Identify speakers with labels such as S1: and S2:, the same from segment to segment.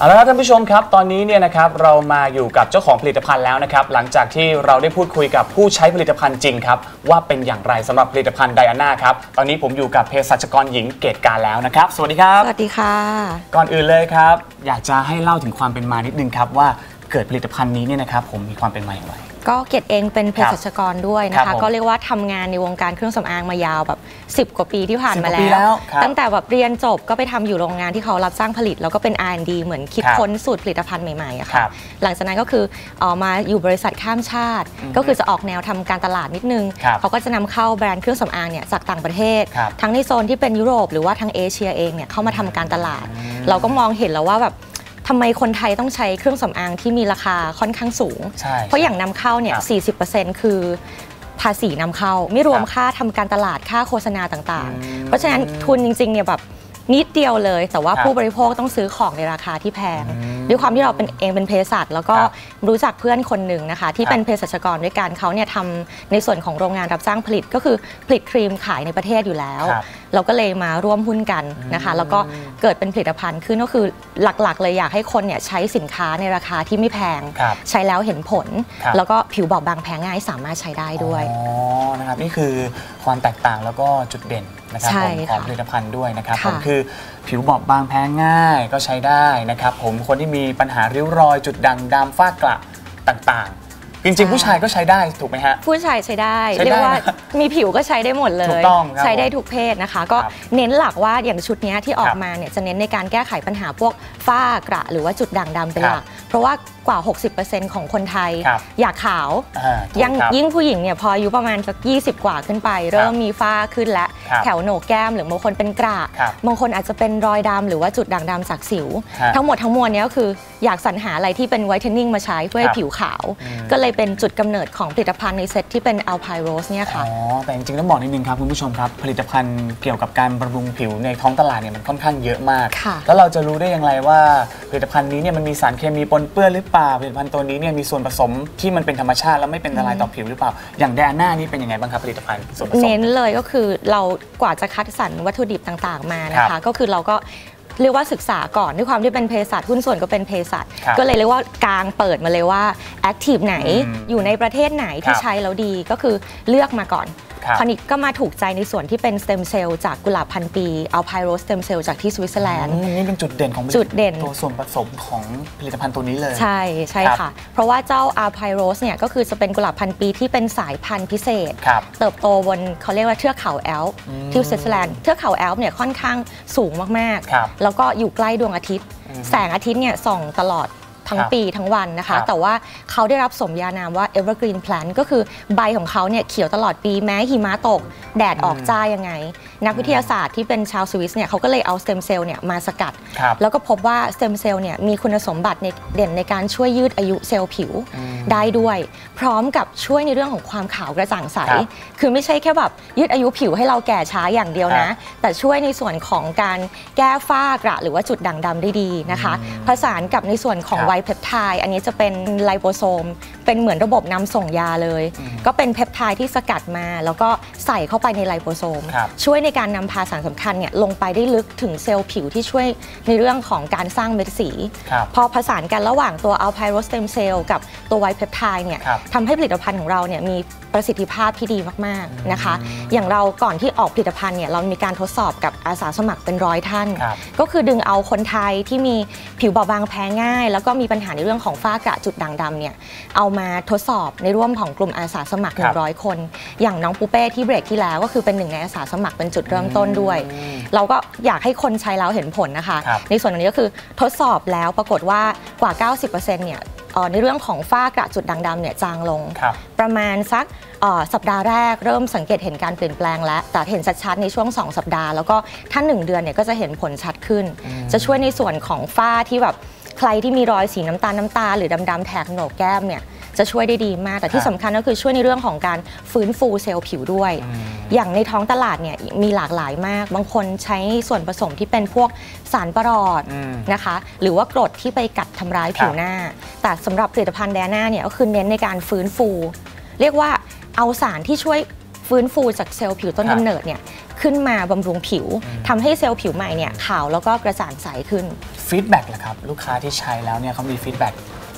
S1: เอาละครับท่านผู้ชมครับ ตอนนี้เนี่ยนะครับเรามาอยู่กับเจ้าของผลิตภัณฑ์แล้วนะครับ หลังจากที่เราได้พูดคุยกับผู้ใช้ผลิตภัณฑ์จริงครับ ว่าเป็นอย่างไรสำหรับผลิตภัณฑ์ไดอาน่าครับ ตอนนี้ผมอยู่กับเภสัชกรหญิงเกตการแล้วนะครับ สวัสดีครับ
S2: สวัสดีค่ะ
S1: ก่อนอื่นเลยครับ อยากจะให้เล่าถึงความเป็นมานิดนึงครับว่า เกิดผลิตภัณฑ์นี้เนี่ยนะครับผมมีความเป็นมาอย่างไร
S2: ก็เกดเองเป็นเภสัชกรด้วยนะ
S1: ครั
S2: คะ
S1: บผม
S2: ก็เรียกว่าทำงานในวงการเครื่องสำอางมายาวแบบ 10 กว่าปีที่ผ่านมา
S1: 10กว่าปี
S2: แล้
S1: แล้ววครับ
S2: ตั้งแต่แบบเรียนจบก็ไปทำอยู่โรงงานที่เขารับสร้างผลิต แล้วก็เป็น R&D เหมือนคิด
S1: ครับ
S2: ค้นสูตรผลิตภัณฑ์ใหม่ๆอะ
S1: ครั
S2: ค่ะ
S1: บ
S2: หลังจากนั้นก็คือเออกมาอยู่บริษัทข้ามชาติก็คือจะออกแนวทำการตลาดนิดนึง
S1: ครับ
S2: เขาก็จะนำเข้าแบรนด์เครื่องสำอางเนี่ยจากต่างประเทศ
S1: ครับ
S2: ทั้งในโซนที่เป็นยุโรปหรือว่าทั้งเอเชียเองเนี่ยเข้ามาทำการตลาด เราก็มองเห็นแล้วว่าแบบ ทำไมคนไทยต้องใช้เครื่องสำอางที่มีราคาค่อนข้างสูง
S1: ใช่
S2: เพราะอย่างนำเข้าเนี่ย
S1: ครับ
S2: 40%คือภาษีนำเข้า ไม่รวม
S1: ครับ
S2: ค่าทำการตลาดค่าโฆษณาต่าง
S1: อืม
S2: ๆ เพราะฉะนั้นทุนจริงๆเนี่ยแบบนิดเดียวเลย แต่ว่า
S1: ครับ
S2: ผู้บริโภคต้องซื้อของในราคาที่แพง
S1: อืม
S2: ด้วยความที่เราเป็นเองเป็นเภสัชแล้วก็
S1: ครับ
S2: รู้จักเพื่อนคนหนึ่งนะคะ ที่
S1: ครับ
S2: เป็นเภสัชกรด้วยกันเขาเนี่ยทำในส่วนของโรงงานรับจ้างผลิตก็คือผลิตครีมขายในประเทศอยู่แล้ว
S1: ครับ
S2: เราก็เลยมาร่วมหุ้นกันนะคะ
S1: อืม
S2: แล้วก็เกิดเป็นผลิตภัณฑ์ขึ้นก็คือหลักๆ เลยอยากให้คนเนี่ยใช้สินค้าในราคาที่ไม่แพง
S1: ครับ
S2: ใช้แล้วเห็นผล
S1: ครับ
S2: แล้วก็ผิวบอบบางแพ้ง่ายสามารถใช้ได้ด้วย
S1: อ๋อนะครับนี่คือความแตกต่างแล้วก็จุดเด่นนะครับ
S2: ใช่
S1: ผมของ
S2: ค่ะ
S1: ผลิตภัณฑ์ด้วยนะครับ
S2: ค่ะ
S1: ผมคือผิวบอบบางแพ้ง่ายก็ใช้ได้นะครับผมคนที่มีปัญหาริ้วรอยจุดด่างดำฝ้ากระต่างๆ จริงๆ ผู้ชายก็ใช้ได้ถูกไหมฮะ
S2: ผู้ชายใช้ได้
S1: ใช้ได้
S2: เรียกว่า
S1: นะ
S2: มีผิวก็ใช้ได้หมดเล
S1: ถู
S2: ย
S1: กต้องครับ
S2: ใช้ได้
S1: ผม
S2: ทุกเพศนะคะ ก็
S1: ครับ
S2: เน้นหลักว่าอย่างชุดเนี้ยที่ออ
S1: ค
S2: ก
S1: รับ
S2: มาเนี่ยจะเน้นในการแก้ไขปัญหาพวกฝ้ากระ หรือว่าจุดด่างดำเป็น
S1: ครับ
S2: หลักเพราะว่ากว่า 60%ของคนไทย
S1: ครับ
S2: อยากขาว
S1: อ่าถูก
S2: ยัง
S1: ครับ
S2: ยิ่งผู้หญิงเนี่ยพออายุประมาณสัก20 กว่าขึ้นไป เริ่มมีฝ้าขึ้นแล้ว
S1: ครับ
S2: แถวโหนกแก้มหรือบางคนเป็นกระ
S1: ครับ
S2: บางคนอาจจะเป็นรอยดำหรือว่าจุดด่างดำจากสิว
S1: ฮะ
S2: ทั้งหมดทั้งมวลเนี้ยก็คืออยากสรรหาอะไรที่เป็นไวท์เทนนิ่งมาใช้เพื่อ
S1: ค
S2: ให้
S1: รับ
S2: ผิวขาว
S1: อืม
S2: ก็เลยเป็นจุดกำเนิดของผลิตภัณฑ์ในเซตที่เป็น Alpine Rose เนี่ยค่ะ
S1: อ๋อ แต่จริงๆต้องบอกนิดนึงครับคุณผู้ชมครับ ผลิตภัณฑ์เกี่ยวกับการบำรุงผิวในท้องตลาดเนี่ยมันค่อนข้างเยอะมาก
S2: ค่ะ
S1: แล้วเราจะรู้ได้อย่างไรว่าผลิตภัณฑ์นี้เนี่ยมันมีสารเคมีปนเปื้อนหรือเปล่าผลิตภัณฑ์ตัวนี้เนี่ยมีส่วนผสมที่มันเป็นธรรมชาติแล้วไม่เป็นอันตรายต่อผิวหรือเปล่า อย่างแดน่านี่เป็นยังไงบ้างครับผลิตภัณฑ์ส่วนผสม
S2: เน้นเลยก็คือเรากว่าจะคัดสรรวัตถุดิบต่างๆมานะ
S1: ครั
S2: คะ
S1: บ
S2: ก็คือเราก็เรียกว่าศึกษาก่อนด้วยความที่เป็นเภสัชหุ้นส่วนก็เป็นเภสัช
S1: ครับ
S2: ก็เลยเรียกว่ากลางเปิดมาเลยว่าแอคทีฟไหน
S1: อืม
S2: อยู่ในประเทศไหนที่
S1: ครับ
S2: ใช้แล้วดีก็คือเลือกมาก่อน
S1: ครับ
S2: คราวนี้ก็มาถูกใจในส่วนที่เป็นสเต็มเซลล์จากกุหลาบพันปีเอาไพโรสเต็มเซลล์จากที่สวิตเซอร์แลนด์
S1: อืมนี่เป็นจุดเด่นของ
S2: จุดเด่น
S1: ตัวส่วนผสมของผลิตภัณฑ์ตัวนี้เลย
S2: ใช่ใช่
S1: ครับ
S2: ค่ะ เพราะว่าเจ้าอาร์ไพโรสเนี่ยก็คือจะเป็นกุหลาบพันปีที่เป็นสายพันธุ์พิเศษ
S1: ครับ
S2: เติบโตบนเขาเรียกว่าเทือกเขาแอลป์
S1: อืม
S2: ที่สวิตเซอร์แลนด์เทือกเขาแอลป์เนี่ยค่อนข้างสูงมาก
S1: ครับ
S2: ๆแล้วก็อยู่ใกล้ดวงอาทิตย์
S1: อืม
S2: แสงอาทิตย์เนี่ยส่องตลอด ทั้ง
S1: ครับ
S2: ปีทั้งวันนะ
S1: ครั
S2: คะ
S1: บ
S2: แต่ว่าเขาได้รับสมญานามว่า evergreen plant ก็คือใบของเขาเนี่ยเขียวตลอดปีแม้หิมะตก แดดออกจ้ายังไง นักวิทยาศาสตร์ที่เป็นชาวสวิสเนี่ยเขาก็เลยเอาสเต็มเซลล์เนี่ยมาสกัด
S1: ครับ
S2: แล้วก็พบว่าสเต็มเซลล์เนี่ยมีคุณสมบัติในเด่นในการช่วยยืดอายุเซลล์ผิว
S1: อืม
S2: ได้ด้วย พร้อมกับช่วยในเรื่องของความขาวกระจ่างใส
S1: ครับ
S2: คือไม่ใช่แค่แบบยืดอายุผิวให้เราแก่ช้าอย่างเดียวนะ แต่ช่วยในส่วนของการแก้ฝ้ากระหรือว่าจุดด่างดำได้ดีนะคะ ผสานกับในส่วนของ
S1: ครับ
S2: ไวเพปไทด์อันนี้จะเป็นไลโปโซม เป็นเหมือนระบบนำส่งยาเลย
S1: อืม
S2: ก็เป็นเพปไทด์ที่สกัดมา แล้วก็ใส่เข้าไปในไลโปโซม
S1: ครับ
S2: ช่วยในการนำพาสารสำคัญเนี่ยลงไปได้ลึกถึงเซลล์ผิวที่ช่วยในเรื่องของการสร้างเม็ดสี
S1: ครับ
S2: พอผสานกันระหว่างตัวอัลไพโรสเต m มเซลล์กับตัวไวเพปไทด์เนี่ย
S1: ครับ
S2: ทำให้ผลิตภัณฑ์ของเราเนี่ยมีประสิทธิภาพที่ดีมากๆนะคะ อย่างเราก่อนที่ออกผลิตภัณฑ์เนี่ยเรามีการทดสอบกับอาสาสมัครเป็นร้อยท่าน
S1: ครับ
S2: ก็คือดึงเอาคนไทยที่มีผิวบอบบางแพ้ง่าย แล้วก็มีปัญหาในเรื่องของฝ้ากระจุดด่างดำเนี่ยเอามาทดสอบในร่วมของกลุ่มอาสาสมัคร
S1: ครับ
S2: 100 คน อย่างน้องปูเป้ที่เบรกที่แล้วก็คือเป็นหนึ่งในอาสาสมัครเป็นจุดเริ่มต้นด้วย
S1: อืม
S2: เราก็อยากให้คนใช้แล้วเห็นผลนะคะ
S1: ครับ
S2: ในส่วนตรงนี้ก็คือทดสอบแล้วปรากฏว่ากว่า 90%เนี่ยเอ่อในเรื่องของฝ้ากระจุดด่างดำเนี่ยจางลง
S1: ครับ
S2: ประมาณสักเอ่อสัปดาห์แรกเริ่มสังเกตเห็นการเปลี่ยนแปลงแล้ว แต่เห็นชัดๆในช่วง 2 สัปดาห์ แล้วก็ถ้า 1 เดือนเนี่ยก็จะเห็นผลชัดขึ้น จะช่วยในส่วนของฝ้าที่แบบ ใครที่มีรอยสีน้ำตาลน้ำตาลหรือดำๆแถกโหนกแก้มเนี่ยจะช่วยได้ดีมาก แต่ที่
S1: ครับ
S2: สำคัญก็คือช่วยในเรื่องของการฟื้นฟูเซลล์ผิวด้วย
S1: อืม
S2: อย่างในท้องตลาดเนี่ยมีหลากหลายมาก บางคนใช้ส่วนผสมที่เป็นพวกสารประหลอด
S1: อืม
S2: นะคะ หรือว่ากรดที่ไปกัดทำร้ายผิวหน้า แต่สำหรับผลิตภัณฑ์แดน่าเนี่ยก็คือเน้นในการฟื้นฟู เรียกว่าเอาสารที่ช่วยฟื้นฟูจากเซลล์ผิวต้น
S1: ครับ
S2: กำเนิดเนี่ยขึ้นมาบำรุงผิวทำให้เซลล์ผิวใหม่เนี่ยขาวแล้วก็กระจ่างใสขึ้น
S1: ส ฟีดแบ็กล่ะครับ ลูกค้าที่ใช้แล้วเนี่ยเขามีฟีดแบ็ก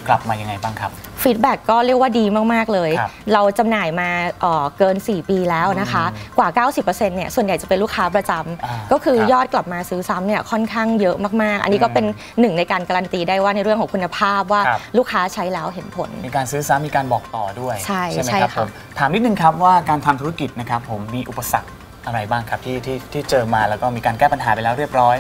S1: กลับมายังไงบ้างครับ
S2: ฟีดแบ็กก็เรียกว่าดีมาก ๆ เลย
S1: ครับ
S2: เราจำหน่ายมาเอ่อเกิน 4 ปีแล้วนะคะ กว่า 90%เนี่ยส่วนใหญ่จะเป็นลูกค้าประจ
S1: อ่าำ
S2: ก็คือ
S1: ครับ
S2: ยอดกลับมาซื้อซ้ำเนี่ยค่อนข้างเยอะมาก ๆ อันนี้ก็
S1: อืม
S2: เป็นหนึ่งในการการันตีได้ว่าในเรื่องของคุณภาพว่า
S1: ครับ
S2: ลูกค้าใช้แล้วเห็นผล
S1: มีการซื้อซ้ำมีการบอกต่อด้วย
S2: ใช่
S1: ไหม
S2: ใช่
S1: ครับ
S2: ค่ะ
S1: ผมถามนิดนึงครับว่าการทำธุรกิจนะครับผมมีอุปสรรคอะไรบ้างครับที่ที่ที่เจอมาแล้วก็มีการแก้ปัญหาไปแล้วเรียบร้อย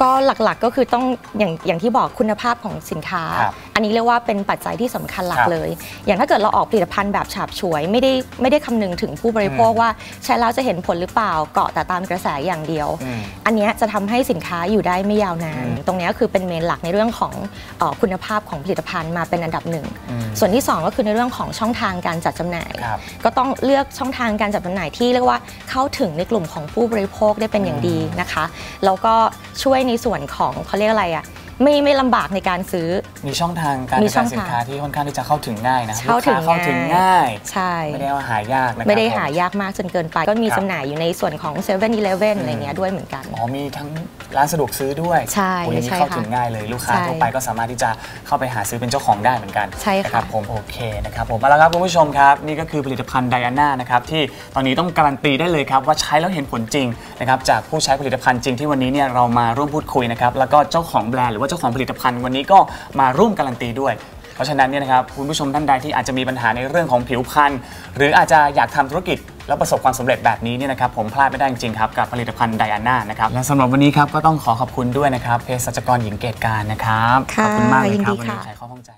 S2: ก็หลักๆก็คือต้องอย่างอย่างที่บอกคุณภาพของสินค้า
S1: ครับ
S2: อันนี้เรียกว่าเป็นปัจจัยที่สำคัญหลั
S1: ค
S2: ก
S1: รับ
S2: เลย อย่างถ้าเกิดเราออกผลิตภัณฑ์แบบฉาบฉวย ไม่ได้ไม่ได้คำนึงถึงผู้บริโภค
S1: อืม
S2: ว่าใช้แล้วจะเห็นผลหรือเปล่าเกาะแต่ตามกระแสอย่างเดียว
S1: อืม
S2: อันเนี้ยจะทำให้สินค้าอยู่ได้ไม่ยาวนาน
S1: อืม
S2: ตรงเนี้ยคือเป็นเมนหลักในเรื่องของเออคุณภาพของผลิตภัณฑ์มาเป็นอันดับหนึ่ง
S1: อืม
S2: ส่วนที่2ก็คือในเรื่องของช่องทางการจัดจำหน่าย
S1: ครับ
S2: ก็ต้องเลือกช่องทางการจัดจำหน่ายที่เรียกว่าเข้าถึงในกลุ่มของผู้บริโภคได้เป็นอย่างดีนะคะ แล้วก็ช่วยในส่วนของเขาเรียกอะไรอะ ไม่ไม่ลำบากในการซื้อ
S1: มีช่องทางการ
S2: มี
S1: กระ
S2: ช่
S1: จา
S2: อยง
S1: สิน
S2: ทาง
S1: ค้าที่ค่อนข้างที่จะเข้าถึงง่ายนะ
S2: เข้าถึง
S1: ลูกค้เข้าถึง
S2: ง่าย
S1: ง่าย
S2: ใช่
S1: ไม่ได้ว่าหายากนะครับ
S2: ไม่ได้
S1: ผม
S2: หายากมากจนเกินไป ก็มี
S1: ครับ
S2: จำหน่ายอยู่ในส่วนของ7 e เ e ่ e ออะไรเงี้ยด้วยเหมือนกัน
S1: อ๋อมีทั้งร้านสะดวกซื้อด้วย
S2: ใช่
S1: โอ้ยอย่างนี้
S2: ใช่
S1: เข้า
S2: ค่ะ
S1: ถึงง่ายเลยลูกค้า
S2: ใช่
S1: ทั่วไปก็สามารถที่จะเข้าไปหาซื้อเป็นเจ้าของได้เหมือนกัน
S2: ใช่ค่ะ
S1: นะครับผมโอเคนะครับผมมาแล้วครับคุณผู้ชมครับ นี่ก็คือผลิตภัณฑ์ไดอาน่านะครับที่ตอนนี้ต้องการันตีได้เลยครับว่าใช้แล้วเห็นผลจริงนะครับจากผู้ใช้ผลิตภัณฑ์จริงที่วันนี้เนี่ยเรามาร่วมพูดคุยนะครับแล้วก็เจ้าของแบรนด์หรือว่าเจ้าของผลิตภัณฑ์วันนี้ก็มาร่วมการันตีด้วย เพราะฉะนั้นเนี่ยนะครับคุณผู้ชมท่านใดที่อาจจะมีปัญหาในเรื่องของผิวพรรณหรืออาจจะอยากทำธุรกิจแล้วประสบความสำเร็จแบบนี้เนี่ยนะครับผมพลาดไม่ได้จริงๆครับกับผลิตภัณฑ์ไดอาน่านะครับและสำหรับวันนี้ครับก็ต้องขอขอบคุณด้วยนะครับเภสัชกรหญิงเกตการนะครับ
S2: ค่ะ
S1: ขอบคุณมากเลย
S2: ยิน
S1: ครั
S2: ดี
S1: บวันนี้
S2: ค่ะ
S1: ใครข้อข้องใจ